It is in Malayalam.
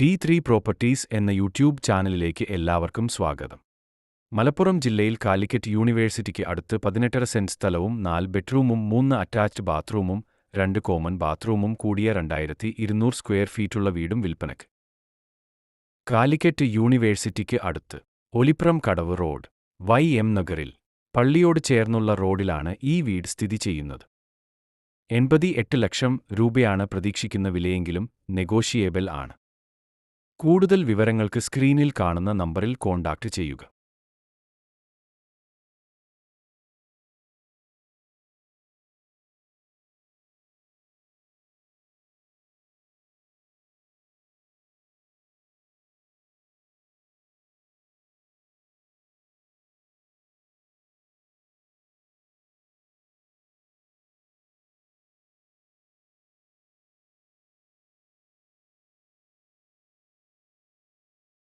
ഡി ത്രീ പ്രോപ്പർട്ടീസ് എന്ന യൂട്യൂബ് ചാനലിലേക്ക് എല്ലാവർക്കും സ്വാഗതം. മലപ്പുറം ജില്ലയിൽ കാലിക്കറ്റ് യൂണിവേഴ്സിറ്റിക്ക് അടുത്ത് പതിനെട്ടര സെന്റ് സ്ഥലവും നാല് ബെഡ്റൂമും മൂന്ന് അറ്റാച്ച്ഡ് ബാത്റൂമും രണ്ട് കോമൺ ബാത്റൂമും കൂടിയ രണ്ടായിരത്തി ഇരുന്നൂറ് സ്ക്വയർ ഫീറ്റുള്ള വീടും വിൽപ്പനയ്ക്ക് കാലിക്കറ്റ് യൂണിവേഴ്സിറ്റിക്ക് അടുത്ത് Olipram Kadavu road Y M നഗറിൽ പള്ളിയോട് ചേർന്നുള്ള റോഡിലാണ് ഈ വീട് സ്ഥിതി ചെയ്യുന്നത്. എൺപതി എട്ട് ലക്ഷം രൂപയാണ് പ്രതീക്ഷിക്കുന്ന വിലയെങ്കിലും നെഗോഷിയേബിൾ ആണ്. കൂടുതൽ വിവരങ്ങൾക്ക് സ്ക്രീനിൽ കാണുന്ന നമ്പറിൽ കോൺടാക്റ്റ് ചെയ്യുക.